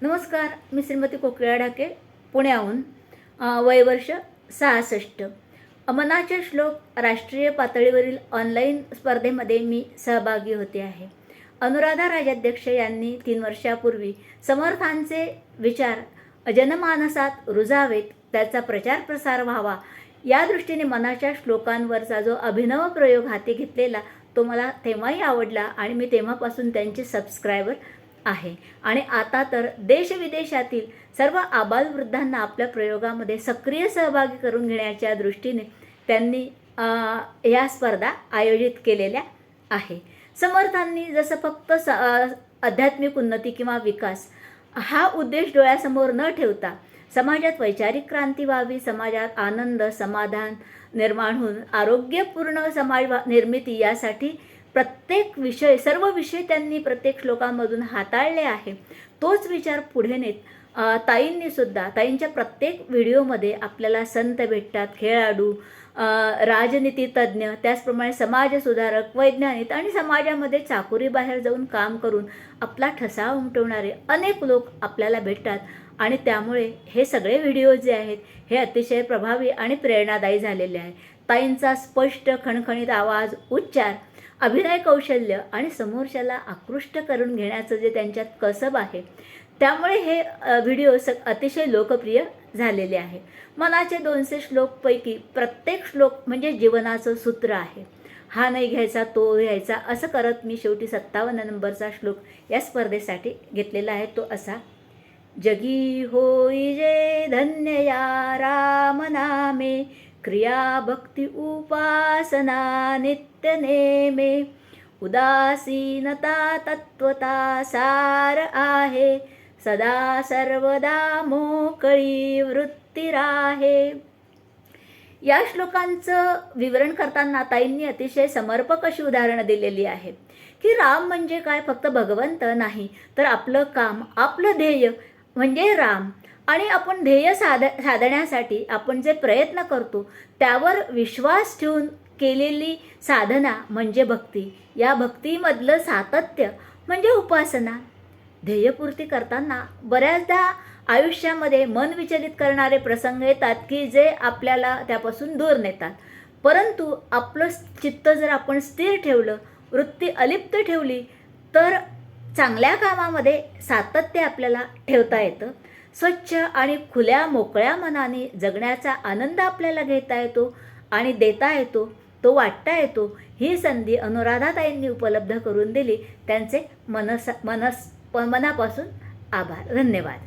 नमस्कार मी श्रीमती कोकिळा ढाके पुण्याहून. वयवर्ष सहासष्ट. मनाचे श्लोक राष्ट्रीय पातळीवरील ऑनलाईन स्पर्धेमध्ये मी सहभागी होते आहे. अनुराधा राजाध्यक्ष यांनी तीन वर्षापूर्वी समर्थांचे विचार जनमानसात रुजावेत त्याचा प्रचार प्रसार व्हावा या दृष्टीने मनाच्या श्लोकांवरचा जो अभिनव प्रयोग हाती घेतलेला तो मला तेव्हाही आवडला आणि मी तेव्हापासून त्यांचे सबस्क्रायबर आहे. आणि आता तर देशविदेशातील सर्व आबालवृद्धांना आपल्या प्रयोगामध्ये सक्रिय सहभागी करून घेण्याच्या दृष्टीने त्यांनी या स्पर्धा आयोजित केलेल्या आहे. समर्थांनी जसं फक्त स आध्यात्मिक उन्नती किंवा विकास हा उद्देश डोळ्यासमोर न ठेवता समाजात वैचारिक क्रांती व्हावी समाजात आनंद समाधान निर्माण होऊन आरोग्यपूर्ण समाज वा- निर्मिती यासाठी प्रत्येक विषय सर्व विषय त्यांनी प्रत्येक श्लोकांमधून हाताळले आहे. तोच विचार पुढे नेत ताईंनी सुद्धा ताईंच्या प्रत्येक व्हिडिओमध्ये आपल्याला संत भेटतात खेळाडू राजनीती तज्ज्ञ त्याचप्रमाणे समाजसुधारक वैज्ञानिक आणि समाजामध्ये चाकुरीबाहेर जाऊन काम करून आपला ठसा उमटवणारे अनेक लोक आपल्याला भेटतात. आणि त्यामुळे हे सगळे व्हिडिओ जे आहेत हे अतिशय प्रभावी आणि प्रेरणादायी झालेले आहे. ताईंचा स्पष्ट खणखणीत आवाज उच्चार अभिनय कौशल्य आणि समोरच्याला आकृष्ट करून घेण्याचं जे त्यांच्यात कसब आहे त्यामुळे हे व्हिडिओ स अतिशय लोकप्रिय झालेले आहे. मनाचे दोनशे श्लोकपैकी प्रत्येक श्लोक म्हणजे जीवनाचं सूत्र आहे. हा नाही घ्यायचा तो घ्यायचा असं करत मी शेवटी सत्तावन्न नंबरचा श्लोक या स्पर्धेसाठी घेतलेला आहे. तो असा जगी होई जे धन्य या राम नामे क्रिया भक्ती उपासना नित्य नेमे। उदासीनता तत्वता सार आहे। सदा सर्वदा मोकळी वृत्ती राहे। या श्लोकांचं विवरण करताना ताईंनी अतिशय समर्पक अशी उदाहरणं दिलेली आहेत की राम म्हणजे काय? फक्त भगवंत नाही तर आपलं काम आपलं ध्येय म्हणजे राम. आणि आपण ध्येय साध साधण्यासाठी आपण जे प्रयत्न करतो त्यावर विश्वास ठेवून केलेली साधना म्हणजे भक्ती. या भक्तीमधलं सातत्य म्हणजे उपासना. ध्येयपूर्ती करताना बऱ्याचदा आयुष्यामध्ये मन विचलित करणारे प्रसंग येतात की जे आपल्याला त्यापासून दूर नेतात. परंतु आपलं चित्त जर आपण स्थिर ठेवलं वृत्ती अलिप्त ठेवली तर चांगल्या कामामध्ये सातत्य आपल्याला ठेवता येतं. स्वच्छ आणि खुल्या मोकळ्या मनाने जगण्याचा आनंद आपल्याला घेता येतो आणि देता येतो तो वाटता येतो. ही संधी अनुराधाताईंनी उपलब्ध करून दिली. त्यांचे मनस मनस प- मनापासून आभार. धन्यवाद.